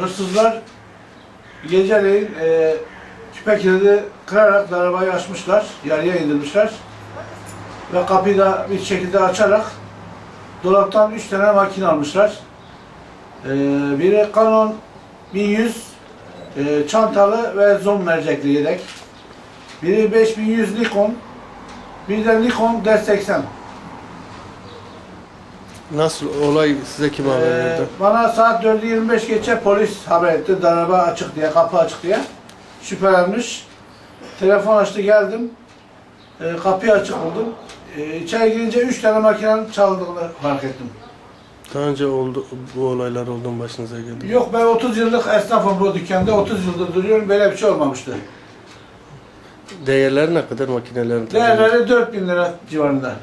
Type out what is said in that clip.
Hırsızlar geceleyin e, küpe kilidi kırarak darabayı açmışlar, yarıya indirmişler. Ve kapıyı da bir şekilde açarak dolaptan üç tane makine almışlar. E, biri Canon 1100 e, çantalı ve zoom mercekli yedek. Biri 5100 Nikon, bir de Nikon D80. Nasıl olay size kim haber Ee, verdi? bana saat 4'ü 25 geçe polis haber etti. Araba açık diye, kapı açık diye. Şüphelenmiş. Telefon açtı geldim. Ee, kapıyı açık buldum. Ee, içeri girince 3 tane makinenin çaldığını fark ettim. Daha önce oldu bu olaylar oldu mu başınıza geldi? Yok ben 30 yıllık esnafım bu dükkanda. 30 yıldır duruyorum. Böyle bir şey olmamıştı. Değerleri ne kadar makinelerin? Değerleri 4000 lira civarında.